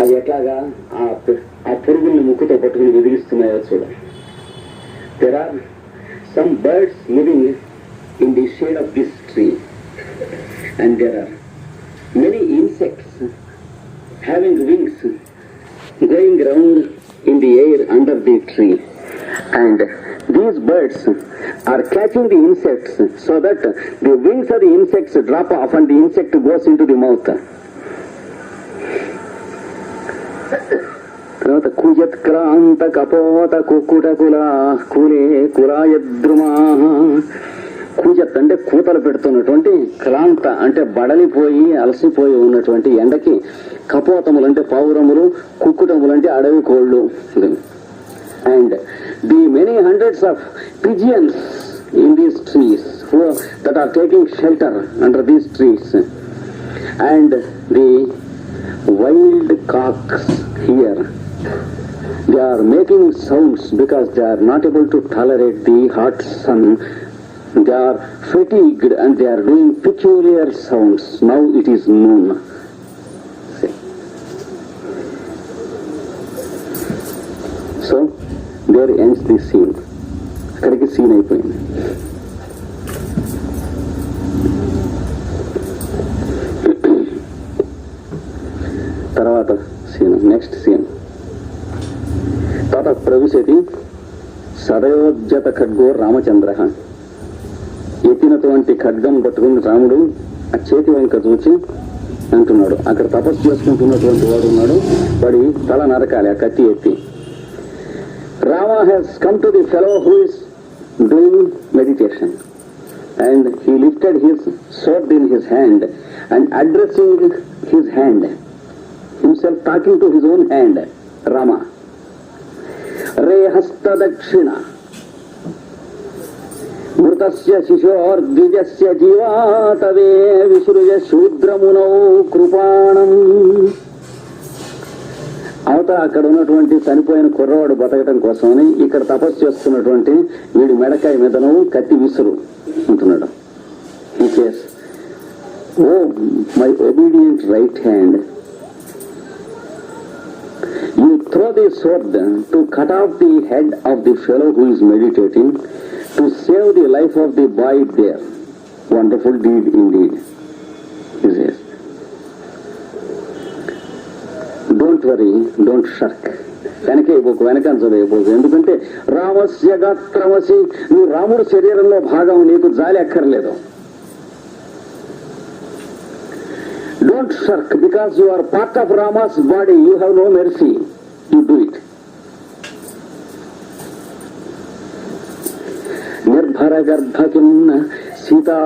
అది ఎట్లాగా ఆ పు- ఆ పురుగుల్ని ముక్కుతో పట్టుకుని విదిలిస్తున్నాయో చూడ there are some birds living in the shade of this tree and there are many insects having wings going round in the air under the tree. And these birds are catching the insects so that the wings of the insects drop off and the insect goes into the mouth. తర్వాత కుయత్క్రాంత కపోత కుక్కుట కుల కులే కులాయద్రుమా కూజత్ అంటే కూతలు పెడుతున్నటువంటి క్రాంత అంటే బడలిపోయి అలసిపోయి ఉన్నటువంటి ఎండకి కపోతములు అంటే పౌరములు కుక్కుటములు అంటే అడవి కోళ్ళు. And the many hundreds of pigeons in these trees that are taking shelter under these trees and the Wild cocks here they are making sounds because they are not able to tolerate the hot sun. They are fatigued and they are doing peculiar sounds. Now it is noon. See. So, there ends the scene. అక్కడికి scene అయిపోయింది తర్వాత scene next scene. తత ప్రవిశతి సదయోజ్జత ఖడ్గో రామచంద్ర. ఎత్తినటువంటి ఖడ్గం పట్టుకుని రాముడు ఆ చేతి వెనుక చూచి అంటున్నాడు. అక్కడ తపస్సు చేసుకుంటున్నటువంటి వాడు ఉన్నాడు. వాడి తల నరకాలి ఆ కత్తి ఎత్తి. Rama has come to the fellow who is doing meditation and he lifted his soap in his hand and addressing his hand himself talking to his own hand Rama రే హస్తదక్షిణ మృతస్య శిశోర్ద్విజస్య జీవాతవే విసృజ శూద్రమునౌ కృపాణం అవతల అక్కడ ఉన్నటువంటి చనిపోయిన కుర్రవాడు బతకటం కోసమని ఇక్కడ తపస్సు చేస్తున్నటువంటి వీడి మెడకాయ మీదను కత్తి విసురు అంటున్నాడు ఈ ఓ my obedient right hand throw the sword to cut off the head of the fellow who is meditating to save the life of the boy there. Wonderful deed indeed. He says. Don't worry, don't shirk. వెనక ఇవ్వకు వెనక చదివిపోకు ఎందుకంటే రామస్య గాత్రమసి నువ్వు రాముడు శరీరంలో భాగం నీకు జాలి అక్కర్లేదు don't shirk because you are part of Rama's body you have no mercy You do it. నిర్భరగర్భకిన్న సీతా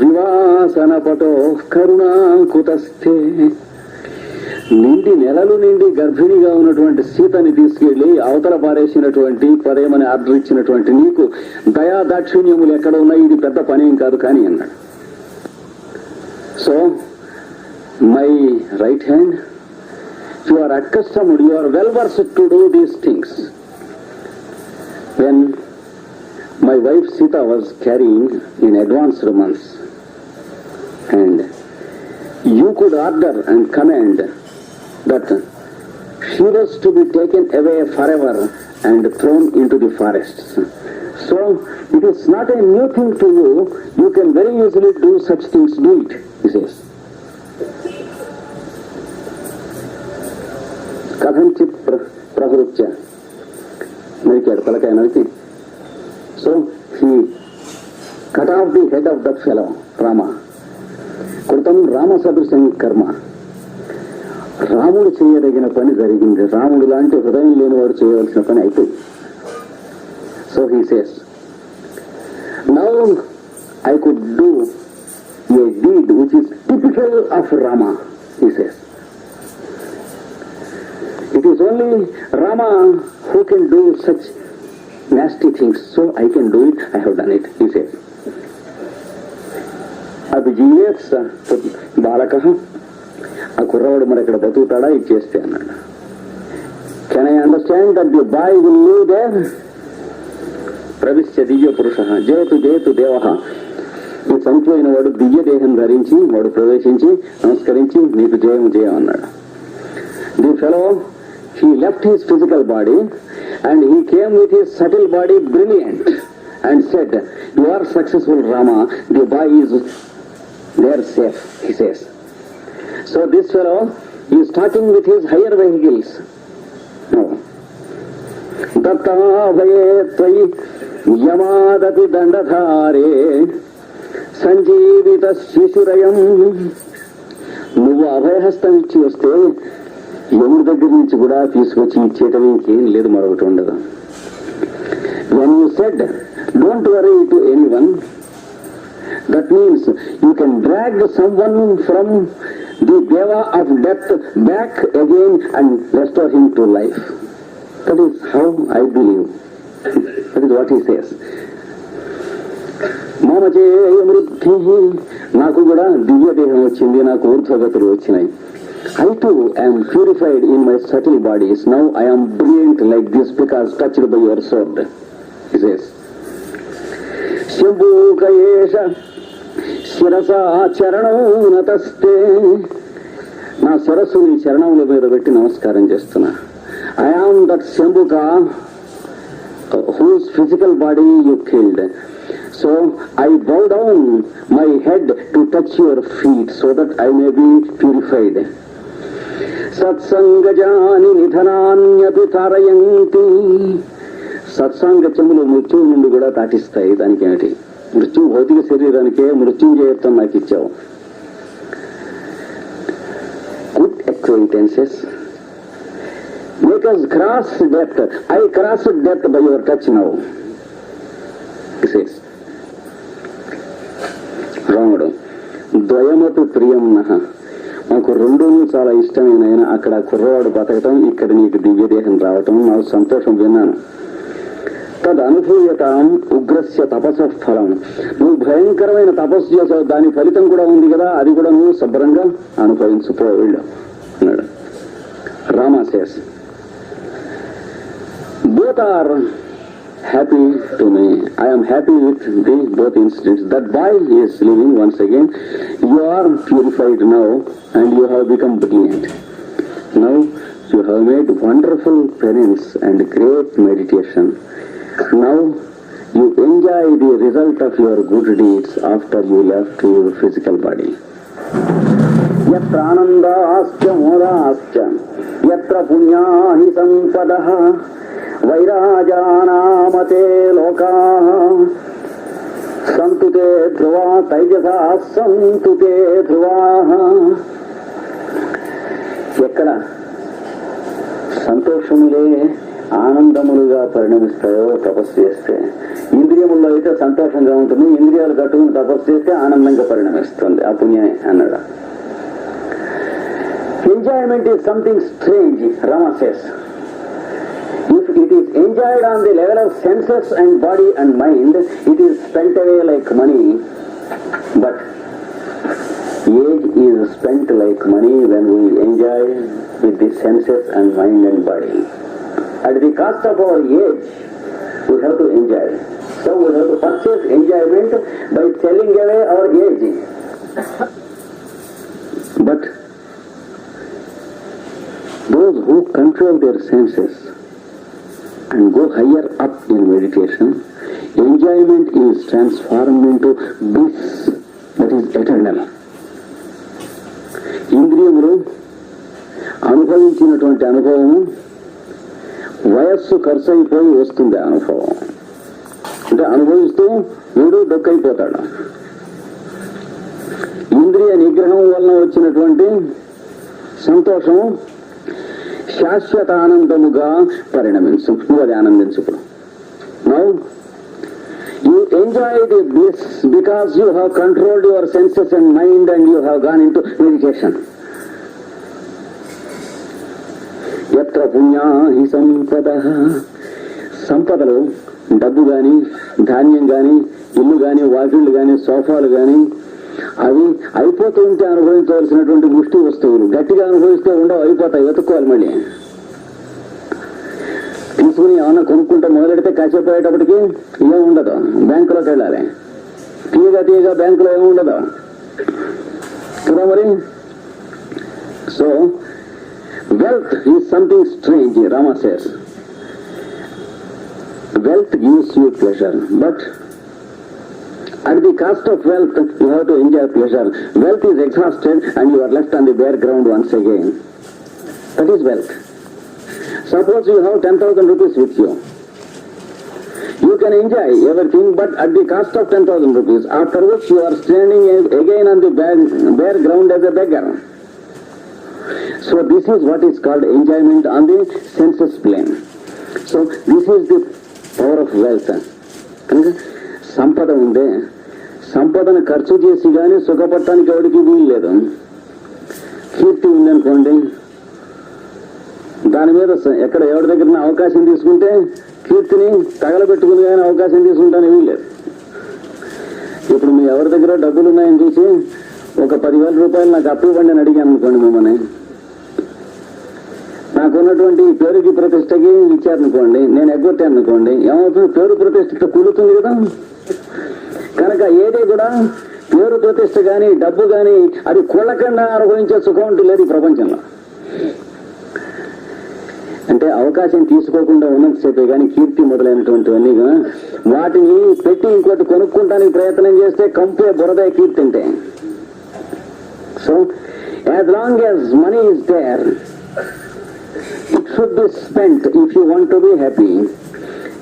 వివాసన పటో కరుణాకుతస్థే నిండి నెలలు నిండి గర్భిణిగా ఉన్నటువంటి సీతని తీసుకెళ్ళి అవతల పారేసినటువంటి పదేమని ఆర్డర్ ఇచ్చినటువంటి నీకు దయా దాక్షిణ్యములు ఎక్కడ ఉన్నాయి? ఇది పెద్ద పనేం కాదు కానీ అన్నాడు. So my right hand you are accustomed, you are well versed to do these things. When my wife Sita was carrying in advanced months, and you could order and command that she was to be taken away forever and thrown into the forests. So it is not a new thing to you. You can very easily do such things. Do it, he says. కథంచి ప్ర ప్రహృత్య నరికాడు పలకాయ నరికి so he cut off the head of that fellow Rama. కృతం రామ సదృశం కర్మ. రాముడు చేయదగిన పని జరిగింది. రాముడు లాంటి హృదయం లేనివాడు చేయవలసిన పని అయిపోయింది. So he says now I could do a deed which is typical of Rama he says It is only Rama who can do such nasty things. So I can do it. I have done it, he says. అభిజీయత్స బాలక ఆ కుర్రవాడు మరి ఇక్కడ బతుకుతాడా ఇది చేస్తే అన్నాడు can I understand that the boy will leave there ప్రవిశ్య దివ్య పురుష జయతు జయతు దేవ ఈ చనిపోయిన వాడు దివ్య దేహం ధరించి వాడు ప్రవేశించి నమస్కరించి నీకు జయం జయం అన్నాడు the fellow He left his physical body and he came with his subtle body brilliant and said, You are successful, Rama. The boy is there safe, he says. So this fellow is starting with his higher vehicles. No. దత్తాభయే త్వయి యమాదపి దండధారే సంజీవిత శిశురయం నువ్వు అభయహస్తం యముడి దగ్గర నుంచి కూడా తీసుకొచ్చి ఇచ్చేయటం ఇంకేం లేదు మరొకటి ఉండదు. When you said don't worry to anyone that means you can drag someone from the దేవా of death back again and restore him to life that is how I believe that is what he says మామ మమచే వృద్ధి నాకు కూడా దివ్య దేహం వచ్చింది నాకు ఊర్ధ్వగతులు వచ్చినాయి. I I to I'm purified in my subtle bodies now I'm brilliant like this because touched by your sword is శంభూకయేష శిరసా చరణం నా శిరస్సు నీ చరణముల మీద పెట్టి నమస్కారం చేస్తున్నా. I am that Shambuka whose physical body you killed. So I bow down my head to touch your feet so that I may be purified. సత్సంగజాని నిధనాన్యపి తారయంతి సత్సాంగత్యములు మృత్యువు నుండి కూడా దాటిస్తాయి దానికి ఏమిటి మృత్యు భౌతిక శరీరానికే మృత్యుంజయత్వం నాకు ఇచ్చావు good acquaintances Make us cross death. I crossed death by your touch now. ద్వయమతు ప్రియం నహ మాకు రెండును చాలా ఇష్టమైన ఆయన. అక్కడ కుర్రవాడు బతకటం ఇక్కడ నీకు దివ్యదేహం రావటం నాకు సంతోషం విన్నాను. తద్ ఉగ్రస్య తపస్సు ఫలం. నువ్వు భయంకరమైన తపస్సు చేసావు. దాని ఫలితం కూడా ఉంది కదా. అది కూడా నువ్వు శుభ్రంగా అనుభవించుకో. వెళ్ళు అన్నాడు. రామాశేష్. both happy to me. I am happy with the both incidents. That boy is living once again. You are purified now and you have become brilliant. Now you have made wonderful penance and great meditation. Now you enjoy the result of your good deeds after you left your physical body. यत्र आनन्दाश्च मोदाश्च यत्र पुण्याहि सम्पदः వైరాజానామతే లోకా. సంతు ధ్రువా తైజసా సంతు ధ్రువా. ఎక్కడ సంతోషములే ఆనందములుగా పరిణమిస్తాయో తపస్సు చేస్తే. ఇంద్రియముల్లో అయితే సంతోషంగా ఉంటుంది ఇంద్రియాలు కట్టుకుని తపస్సు చేస్తే ఆనందంగా పరిణమిస్తుంది. ఆ పుణ్యమే అన్నాడు. Enjoyment is something strange Rama enjoyed on the level of senses and body and mind, it is spent away like money. But age is spent like money when we enjoy with the senses and mind and body. At the cost of our age, we have to enjoy. So we have to purchase enjoyment by selling away our age. But those who control their senses and go higher up in meditation, enjoyment is transformed into bliss. That is eternal. ఇంద్రియములు అనుభవించినటువంటి అనుభవము వయస్సు ఖర్చు అయిపోయి వస్తుంది ఆ అనుభవం. అంటే అనుభవిస్తూ వీడు దొక్కైపోతాడు ఇంద్రియ నిగ్రహం వలన వచ్చినటువంటి సంతోషం శాశ్వత ఆనందముగా పరిణమించు. నువ్వు అది ఆనందించుకుడు now you enjoy the bliss because you have controlled your senses and mind and you have gone into meditation ఎత్ర పుణ్యాహి సంపద. సంపదలు డబ్బు కానీ ధాన్యం కానీ ఇల్లు కానీ వాకిళ్ళు కానీ సోఫాలు కానీ అవి అయిపోతూ ఉంటే అనుభవించవలసినటువంటి ముష్టి వస్తువులు గట్టిగా అనుభవిస్తే ఉండవు అయిపోతాయి వెతుక్కోవాలి మళ్ళీ. తీసుకుని ఏమన్నా కొనుక్కుంటే మొదలెడితే కాసేపు అయ్యేటప్పటికి ఏం ఉండదు బ్యాంకులోకి వెళ్ళాలి. తీయగా తీయగా బ్యాంకులో ఏమి ఉండదు. కదా మరి? So wealth is something strange Rama says wealth gives you pleasure, but at the cost of wealth, you have to enjoy pleasure. Wealth is exhausted and you are left on the bare ground once again. That is wealth. Suppose you have 10,000 rupees with you. You can enjoy everything, but at the cost of 10,000 rupees, after which you are standing again on the bare, bare ground as a beggar. So this is what is called enjoyment on the senses plane. So this is the power of wealth. సంపద ఉందే. సంపదను ఖర్చు చేసి కానీ సుఖపడటానికి ఎవరికి వీలు లేదు. కీర్తి ఉందనుకోండి. దాని మీద ఎక్కడ ఎవరి దగ్గర అవకాశం తీసుకుంటే కీర్తిని తగలబెట్టుకుని కానీ అవకాశం తీసుకుంటానికి వీలు లేదు. ఇప్పుడు మీ ఎవరి దగ్గర డబ్బులు ఉన్నాయని చూసి ఒక పదివేల రూపాయలు నాకు అప్పు ఇవ్వండి అని అడిగాను అనుకోండి మిమ్మల్ని. నాకున్నటువంటి పేరుకి ప్రతిష్టకి ఇచ్చారనుకోండి నేను ఎగ్గొట్టాను అనుకోండి ఏమవుతుంది? పేరు ప్రతిష్ట కుదురుతుంది కదా. కనుక ఏది కూడా పేరు ప్రతిష్ట కానీ డబ్బు కానీ అది కుళ్ళకుండా అనుభవించే సుఖం అంటూ లేదు ఈ ప్రపంచంలో. అంటే అవకాశం తీసుకోకుండా ఉన్నంతసేపే కానీ కీర్తి మొదలైనటువంటివన్నీ వాటిని పెట్టి ఇంకోటి కొనుక్కుంటానికి ప్రయత్నం చేస్తే కంపే బురద కీర్తి అంటే. So as long as money is there it should be spent if you want to be happy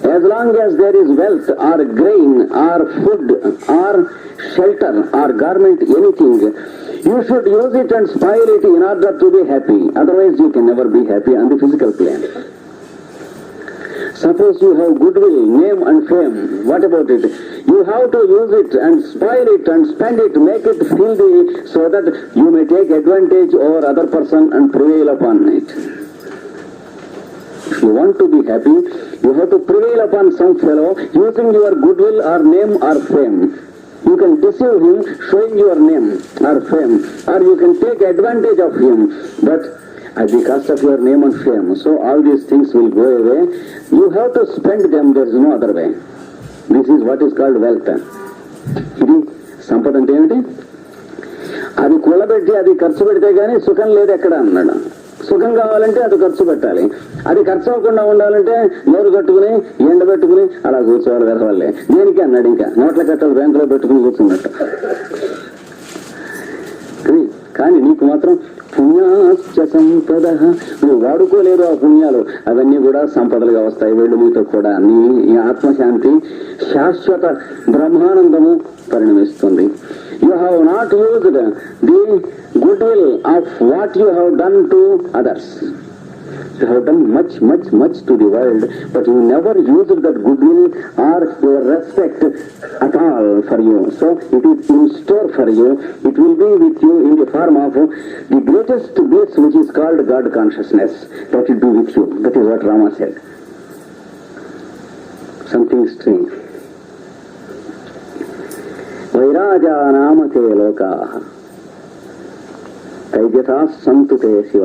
As long as there is wealth or grain or food or shelter or garment, anything, you should use it and spoil it in order to be happy. Otherwise, you can never be happy on the physical plane. Suppose you have goodwill, name and fame. What about it? You have to use it and spoil it and spend it, make it filthy so that you may take advantage over other person and prevail upon it. You want to be happy, you have to prevail upon some fellow using your goodwill or name or fame. You can deceive him showing your name or fame, or you can take advantage of him, but at the cost of your name and fame. So all these things will go away. You have to spend them, there is no other way. This is what is called wealth. ఇది సంపద అంటే ఏమిటి అది కూలబెట్టి అది ఖర్చు పెడితే కానీ సుఖం లేదు ఎక్కడ అన్నాడు సుఖం కావాలంటే అది ఖర్చు పెట్టాలి అది ఖర్చు అవ్వకుండా ఉండాలంటే నోరు కట్టుకుని ఎండ పెట్టుకుని అలా కూర్చోవాలి వెరవల్లే దేనికి అన్నాడు ఇంకా? నోట్ల కట్టలు బ్యాంకులో పెట్టుకుని కూర్చున్నట్టు. కానీ- కానీ నీకు మాత్రం పుణ్యాశ్చ సంపద. నువ్వు వాడుకోలేదు ఆ పుణ్యాలు. అవన్నీ కూడా సంపదలుగా వస్తాయి. వీళ్ళు నీతో కూడా. నీ ఈ ఆత్మశాంతి శాశ్వత బ్రహ్మానందము పరిణమిస్తుంది. You have not used the good will of what you have done to others done much, much, much to the world, but you never used that goodwill or your respect at all for you. So it is in store for you. It will be with you in the form of the greatest bliss which is called God consciousness. That will be with you. That is what Rama said. Something strange. वैराजानामते लोकाः లోకా సంతుతే శివ.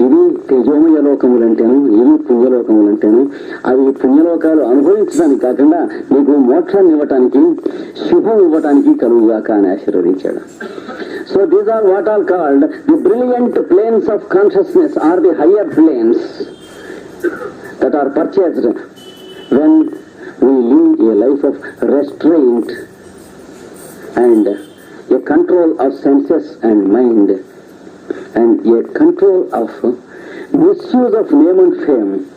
ఇవి తేజోమయ లోకములంటేను ఇవి పుణ్యలోకములంటేను. అవి పుణ్యలోకాలు అనుభవించడానికి కాకుండా నీకు మోక్షాన్ని ఇవ్వటానికి శుభం ఇవ్వటానికి కలుగుగాక అని ఆశీర్వదించాడు. So these are what are called the brilliant planes of consciousness are the higher planes that are purchased when we live a life of restraint and a control of senses and mind and a control of misuse of name and fame,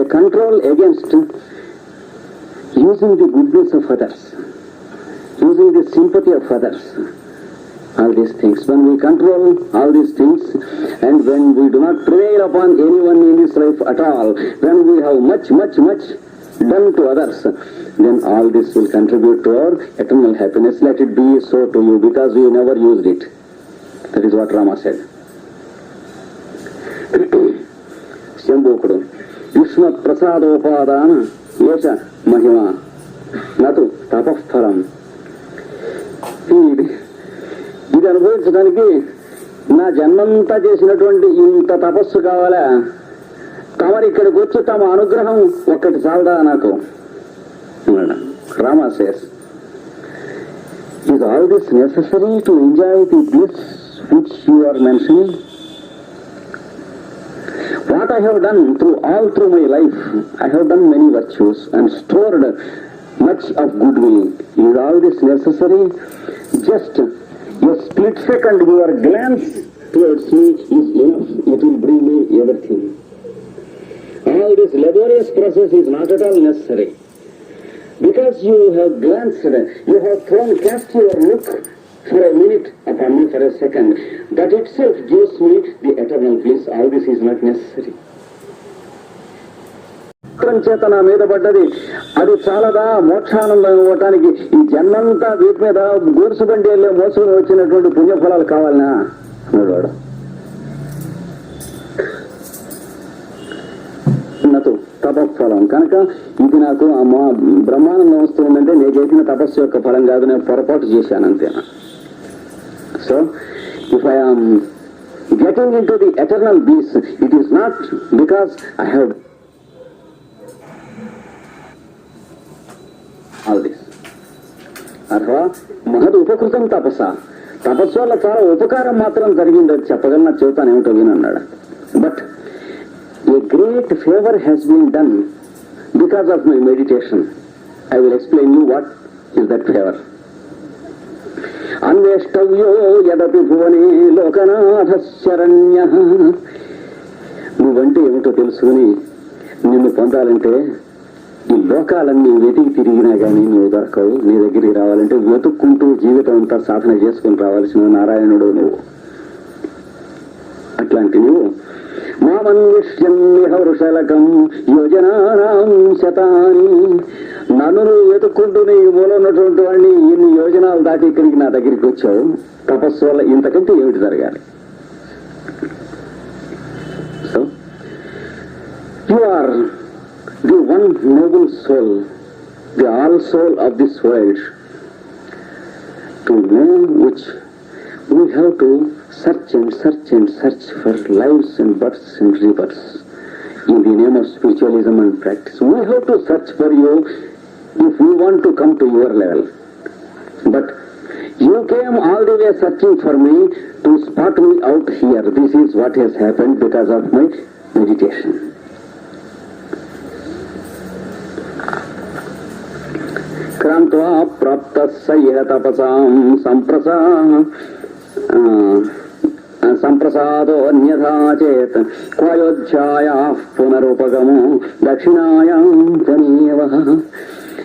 a control against using the goodness of others, using the sympathy of others. All these things. When we control all these things and when we do not prevail upon anyone in this life at all, when we have much, much, much done to others, then all this will contribute to our eternal happiness. Let it be so to you because you never used it. That is what Rama said. శంభూకుడు విష్ణు ప్రసాదోపాదాన ఏష మహిమ నటు తపస్థలం ఇది ఇది అనుభవించడానికి నా జన్మంతా చేసినటువంటి ఇంత తపస్సు కావాలా తమరు ఇక్కడికి వచ్చి తమ అనుగ్రహం ఒక్కటి చాలదా నాకు Rama says is all this necessary to enjoy the bliss which you are mentioning? What I have done through all through my life, I have done many virtues and stored much of goodwill. Is all this necessary? Just a split second, your glance towards me is enough. It will bring me everything. All this laborious process is not at all necessary. Because you have glanced, you have thrown, cast your look for a minute upon me for a second. That itself gives me the eternal bliss. All this is not necessary. చేత నా మీద పడ్డది అది చాలదా మోక్షానందం ఇవ్వటానికి ఈ జన్మంతా వీటి మీద గూడ్సు బండి వెళ్ళే మోసుకుని వచ్చినటువంటి పుణ్యఫలాలు కావాలనా అన్నాడు వాడు నటు తపఫలం కనుక ఇది నాకు ఆ బ్రహ్మానందం వస్తుందంటే నేను చేసిన తపస్సు యొక్క ఫలం కాదు నేను పొరపాటు చేశాను అంతేనా so if I am getting into the eternal bliss it is not because I have all this అథవా మహద్ ఉపకృతం తపస్స తపస్సు వల్ల చాలా ఉపకారం మాత్రం జరిగింది అది చెప్పగలన చెబుతాను ఏమిటో విని అన్నాడు. But a great favour has been done because of my meditation I will explain you what is that favour అన్వేష్టవ్యో యదపి భువనే లోకనాథ శరణ్య నువ్వంటే ఏమిటో తెలుసుకుని నిన్ను పొందాలంటే ఈ లోకాలన్నీ వెతికి తిరిగినా కానీ నువ్వు దొరకవు. నీ దగ్గరికి రావాలంటే వెతుక్కుంటూ జీవితం అంతా సాధన చేసుకుని రావాల్సిన నారాయణుడు నువ్వు. అట్లాంటి నువ్వు మామన్విష్యం వృషలకం యోజనానాం శతాని. నన్ను నువ్వు వెతుక్కుంటూ నీ మూల ఉన్నటువంటి వాడిని ఇన్ని యోజనాలు దాటి ఇక్కడికి నా దగ్గరికి వచ్చావు తపస్సు వల్ల ఇంతకంటే ఏమిటి జరగాలి so you are the one noble soul, the all soul of this world, to know which we have to search and search and search for lives and births and rebirths in the name of spiritualism and practice. We have to search for you if you want to come to your level. But you came all the way searching for me to spot me out here. This is what has happened because of my meditation. क्रान्त्वा प्राप्तः स यः तपसां सम्प्रसा सम्प्रसादोऽन्यथा चेत् क्वयोध्यायाः पुनरुपगमो दक्षिणायां त्वमेव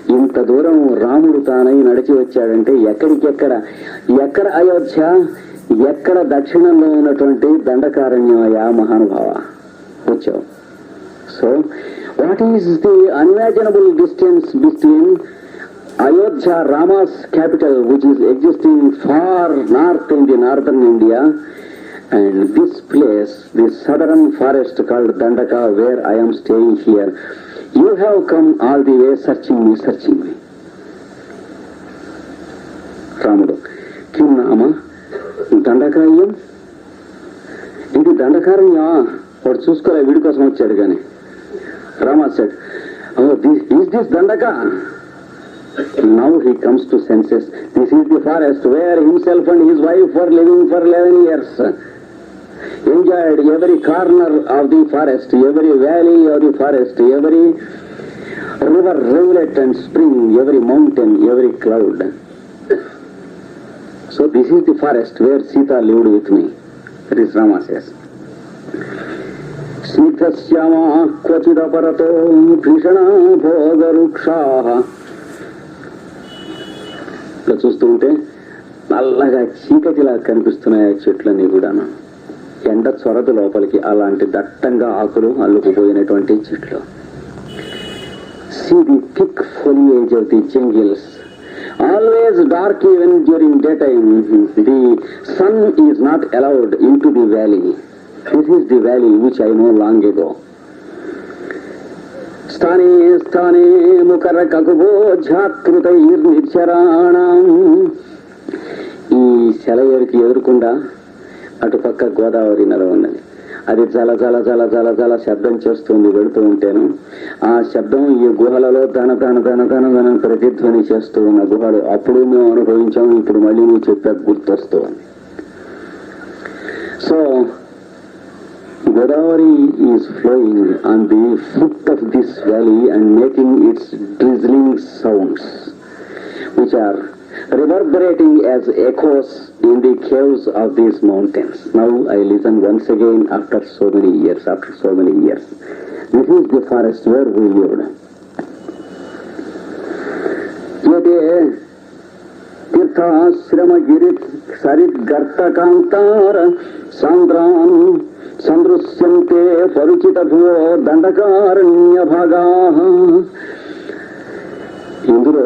ఇంత దూరం రాముడు తానై నడిచి వచ్చాడంటే ఎక్కడికెక్కడ? ఎక్కడ అయోధ్య? ఎక్కడ దక్షిణంలో ఉన్నటువంటి దండకారణ్యమయ మహానుభావ? వచ్చావు. So what is the unimaginable distance between Ayodhya Rama's capital which is existing far north India the India and this place the southern forest called Dandaka where I'm staying here you have come all the way searching me, searching me. రాముడు కిం నామ దండకాయం ఇది దండకారణ్యా వాడు చూసుకోలే వీడి కోసం వచ్చాడు కానీ Rama said oh this is this Dandaka Now he comes to senses. This is the forest where himself and his wife were living for 11 years. Enjoyed every corner of the forest, every valley of the forest, every river, rivulet and spring, every mountain, every cloud. So this is the forest where Sita lived with me. That is Rama says. స్నిగ్ధశ్యామా క్వచిదపరతో భీషణ భోగరుక్షాః ఇట్లా చూస్తూ ఉంటే నల్లగా చీకటిలా కనిపిస్తున్నాయి ఆ చెట్లన్నీ కూడాను ఎండ చొరదు లోపలికి అలాంటి దట్టంగా ఆకులు అల్లుకుపోయినటువంటి చెట్లు. See the thick foliage of the jungles always dark even during day time the sun is not allowed in to the valley this is the valley which I know long ago స్థానే స్థానే ముఖర కకుబోధ్యాకృతైర్నిర్చరాణం ఈ సెలయేరుకి ఎదురుకుండా అటుపక్క గోదావరి నది ఉన్నది. అది జల జల జల జల జల శబ్దం చేస్తుంది వెళుతూ ఉంటేను. ఆ శబ్దం ఈ గుహలలో ధన ధన ధన ధన ధన ప్రతిధ్వని చేస్తూ ఉన్న గుహలు. అప్పుడు మేము అనుభవించాం ఇప్పుడు మళ్ళీ నువ్వు చెప్పా గుర్తొస్తూ ఉంది. So Godavari is flowing on the foot of this valley and making its drizzling sounds which are reverberating as echoes in the caves of these mountains. Now I listen once again after so many years, after so many years. This is the forest where we lived. Yet తీర్థాశ్రమగిరి సరిద్గర్తకాంతార సాంద్రాన్ సందృశ్యంతే పరిచిత భువో దండకారణ్య భాగా ఇందులో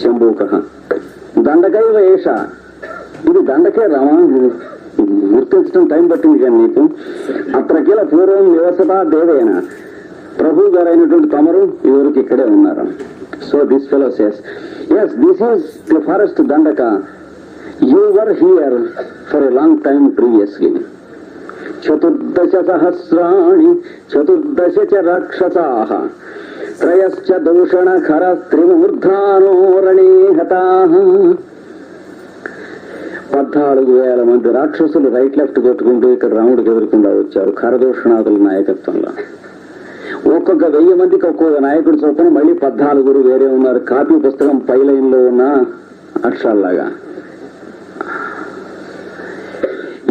Says. Shambuka దండకైవ ఏష ఇది దండకే రామా గుర్తించడం టైం పట్టింది కానీ నీకు అత్రకిల పూర్వం నివసత దేవేన ప్రభు గారైనటువంటి తమరు ఇవరికి ఇక్కడే ఉన్నారు so this fellow says yes this is the forest Dandaka you were here for a long time previously చతుర్దశ సహస్రాణి చతుర్దశ చ రాక్షసా శ్రయశ్చ దూషణ ఖర త్రిమూర్ధానోరణే హతా. పద్నాలుగు వేల మంది రాక్షసులు రైట్ లెఫ్ట్ కొట్టుకుంటూ ఇక్కడ రాముడికి ఎదుర్కొండా వచ్చారు. ఖరదూషణాదుల నాయకత్వంలో. ఒక్కొక్క వెయ్యి మందికి ఒక్కొక్క నాయకుడు చొప్పున మళ్ళీ పద్నాలుగురు వేరే ఉన్నారు. కాపీ పుస్తకం పై లైన్లో ఉన్న అక్షరాల్లాగా.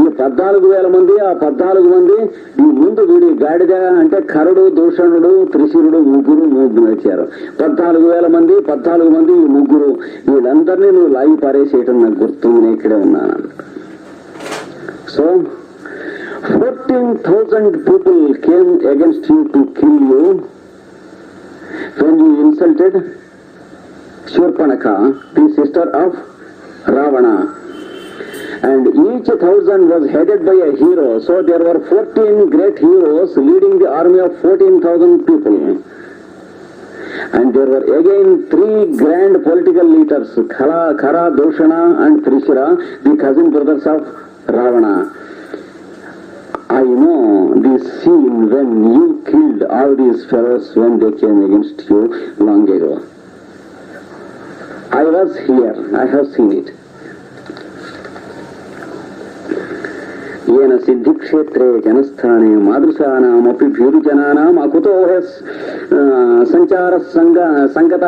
ఈ పద్నాలుగు వేల మంది ఆ పద్నాలుగు మంది ఈ ముందు వీడి గాడిద అంటే కరుడు దూషణుడు త్రిశూరుడు ముగ్గురు ముగ్గురు వచ్చారు పద్నాలుగు వేల మంది పద్నాలుగు మంది ఈ ముగ్గురు. వీళ్ళందరినీ నువ్వు లాగి పారేసేయటం నాకు గుర్తుంది నేను ఇక్కడే ఉన్నాను. So fourteen thousand people came against you to kill you when you insulted Shurpanakha the sister of Ravana And each thousand was headed by a hero. So there were 14 great heroes leading the army of 14,000 people. And there were again three grand political leaders, Khala, Khara, Doshana and Trishira, the cousin brothers of Ravana. I know this scene when you killed all these fellows when they came against you long ago. I was here. I have seen it. ఏన సిద్ధిక్షేత్రే జనస్థానే మాదృశానామపి భీరుజనానాం అకుతో సంచార సంగ సంగత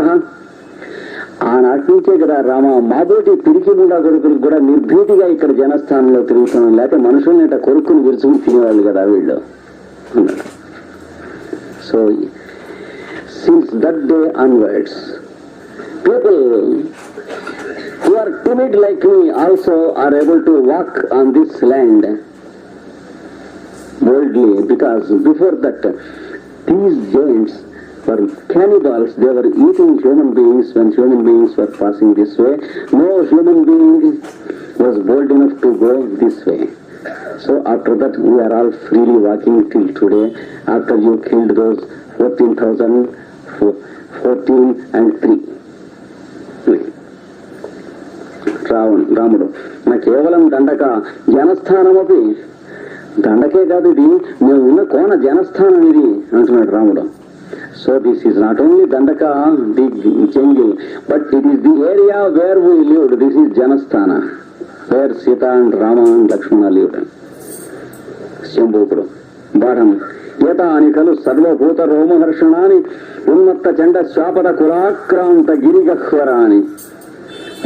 ఆనాటి నుంచే కదా రామ మాబోటి తిరిగి ఉండా కొడుకులు కూడా నిర్భీతిగా ఇక్కడ జనస్థానంలో తిరుగుతున్నాం లేకపోతే మనుషుల్ని ఇట కొరుకుని విరుచుకుని తినేవాళ్ళు కదా వీళ్ళు so since that day onwards people who are timid like me also are able to walk on this land boldly because before that these giants were cannibals. They were eating human beings when human beings were passing this way. No human being was bold enough to go this way. So after that we are all freely walking till today. After you killed those 14000 14 and 3 Ravan రాముడు. నా కేవలం దండక జనస్థానమపి. దండకే కాదు ఇది. మేము ఉన్న కోన జనస్థానం ఇది అంటున్నాడు రాముడు. So this is not only Dandaka the jungle but it is the area where we lived this is Janasthana where Sita and Rama and Lakshmana lived శంభూకుడు బాఢం ఏతాని ఖలు సర్వభూత రోమహర్షణాని ఉన్మత్త చండ శాపద కులాక్రాంత గిరిగహ్వరాని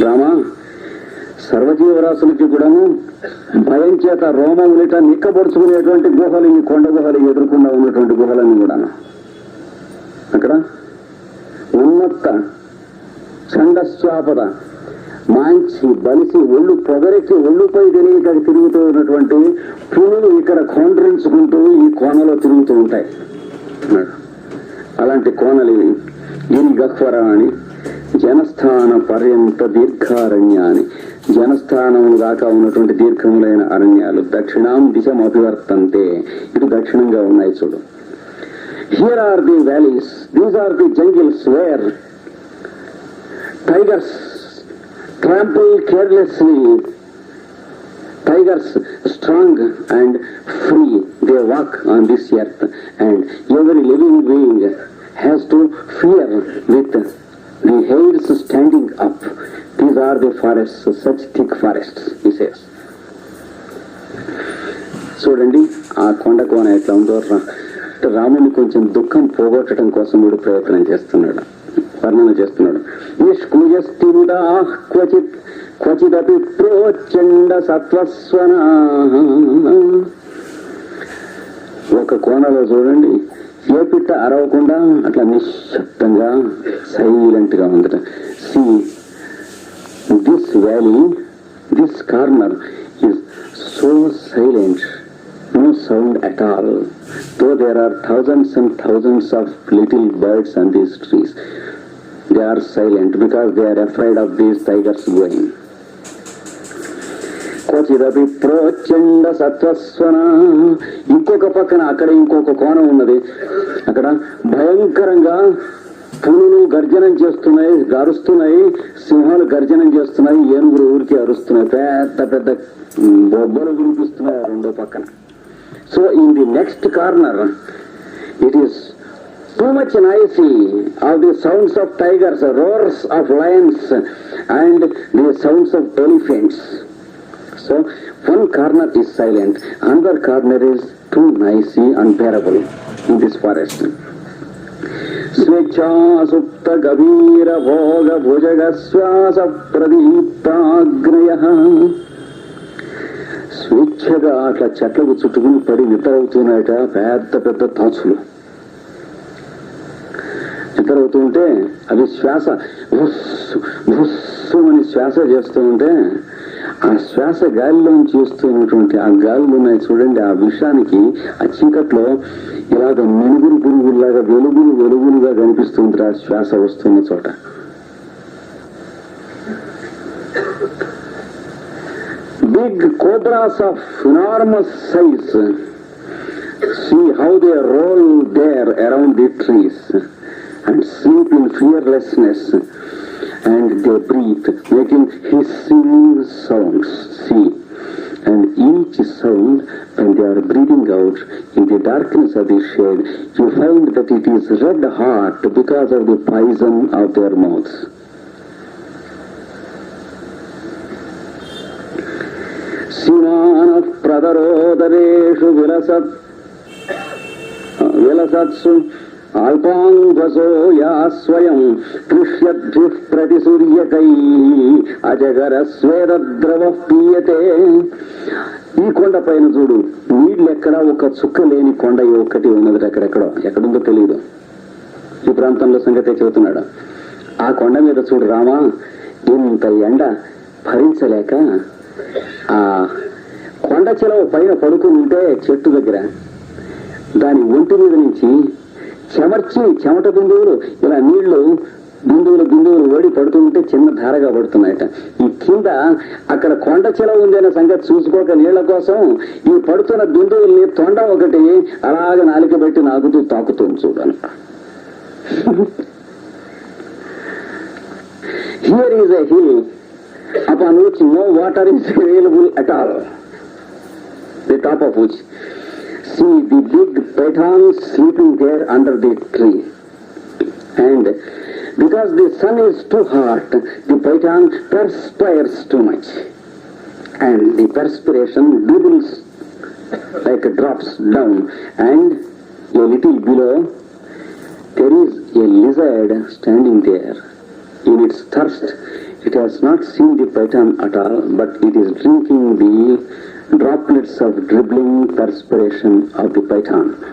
రామా సర్వజీవరాశులకి కూడాను భయం చేత రోమములిట నిక్కబడుచుకునేటువంటి గుహలు ఈ కొండ గుహలు ఎదుర్కొండా ఉన్నటువంటి గుహలన్నీ కూడాను. అక్కడ ఉన్నత చండస్వాపద మాంచి బలిసి ఒళ్ళు పొగరెక్కి ఒళ్ళుపై తెలియక తిరుగుతూ ఉన్నటువంటి పులులు ఇక్కడ కొండ్రించుకుంటూ ఈ కోనలో తిరుగుతూ ఉంటాయి. అలాంటి కోనలు ఇవి. గిరి గహ్వర అని జనస్థాన పర్యంత దీర్ఘారణ్యాన్ని జనస్థానములు దాకా ఉన్నటువంటి దీర్ఘములైన అరణ్యాలు దక్షిణాం దిశం అభివర్తంతే. ఇటు దక్షిణంగా ఉన్నాయి చూడు. Here are the valleys these are the jungles where tigers trample carelessly tigers strong and free. They walk on this earth and every living being has to fear with the hairs standing up. These are the forests such thick forests he says. చూడండి ఆ కొండ కోన ఎట్లా ఉందో రాముని కొంచెం దుఃఖం పోగొట్టడం కోసం వీడు ప్రయత్నం చేస్తున్నాడు. వర్ణన చేస్తున్నాడు. నిష్కూజస్థిరుడా క్వచిత్ క్వచిదపి ప్రోచండ సత్వస్వన. ఒక కోణలో చూడండి ఏ పిట్ట అరవకుండా అట్లా నిశ్శబ్దంగా సైలెంట్ గా ఉందట see this valley this corner is so silent, no sound at all. Though there are thousands and thousands of little birds on these trees, they are silent because they are afraid of these tigers going. క్వచిదపి ప్రోచండ సత్వస్వన. ఇంకొక పక్కన అక్కడ ఇంకొక కోణం ఉన్నది. అక్కడ భయంకరంగా పులులు గర్జనం చేస్తున్నాయి అరుస్తున్నాయి సింహాలు గర్జనం చేస్తున్నాయి ఏనుగులు ఊరికి అరుస్తున్నాయి. పెద్ద పెద్ద బొబ్బలు వినిపిస్తున్నాయి ఆ రెండో పక్కన. So in the next corner it is too much noisy of the sounds of tigers roars of lions and the sounds of elephants So one corner is silent, another corner is too noisy, unbearable in this forest. స్వేచ్ఛాసుప్త గభీర భోగ భుజగ శ్వాస ప్రదీప్తాగ్రయ స్వేచ్ఛగా అట్లా చెట్లకు చుట్టుకుని పడి నిద్రవుతున్నాయట పెద్ద పెద్ద తాచులు నిద్రవుతుంటే అవి శ్వాస భుస్సు భుస్సు అని శ్వాస చేస్తూ ఉంటే ఆ శ్వాస గాలిలోంచి చేస్తున్నటువంటి ఆ గాలులు ఉన్నాయి చూడండి ఆ విషానికి ఆ చీకట్లో ఇలాగ మినుగురు పురుగుల్లాగా వెలుగులు వెలుగులుగా కనిపిస్తుంది ఆ శ్వాస వస్తున్న చోట. Big cobras of enormous size. See how they roll there around the trees. And sleep in fearlessness. and they breathe, making hissing songs. See, and each sound, when they are breathing out in the darkness of the shade, you find that it is red hot because of the poison of their mouths. प्रदरोदरेषु विलसत् विलसत्सु విలసత్సు అల్పాంగసో యా స్వయం ప్రతి ప్రతిసూర్యకై అజగర స్వేదద్రవ పీయతే ఈ కొండ పైన చూడు నీళ్ళెక్కడా ఎక్కడ ఒక చుక్క లేని కొండ ఒకటి ఉన్నది ఎక్కడెక్కడో ఎక్కడుందో తెలియదు ఈ ప్రాంతంలో సంగతే చెబుతున్నాడు. ఆ కొండ మీద చూడు రామా ఇంత ఎండ భరించలేక ఆ కొండ చెలవు పైన పడుకుని ఉంటే చెట్టు దగ్గర దాని ఒంటి మీద నుంచి చెమర్చి చెమట బిందువులు ఇలా నీళ్ళు బిందువులు బిందువులు ఓడి పడుతుంటే చిన్న ధారగా పడుతున్నాయట. ఈ కింద అక్కడ కొండ చెలవు ఉంది అనే సంగతి చూసుకోక నీళ్ళ కోసం ఈ పడుతున్న బిందువుల్ని తొండ ఒకటి అలాగ నాలిక పెట్టి నాకుతూ తాకుతుంది చూడాలి. Here is a hill upon which no water is available at all the top of which see the big pythons sleeping there under the tree. And because the sun is too hot, the python perspires too much. And the perspiration dribbles like drops down. And a little below, there is a lizard standing there. In its thirst, it has not seen the python at all, but it is drinking the droplets of dribbling perspiration of the python.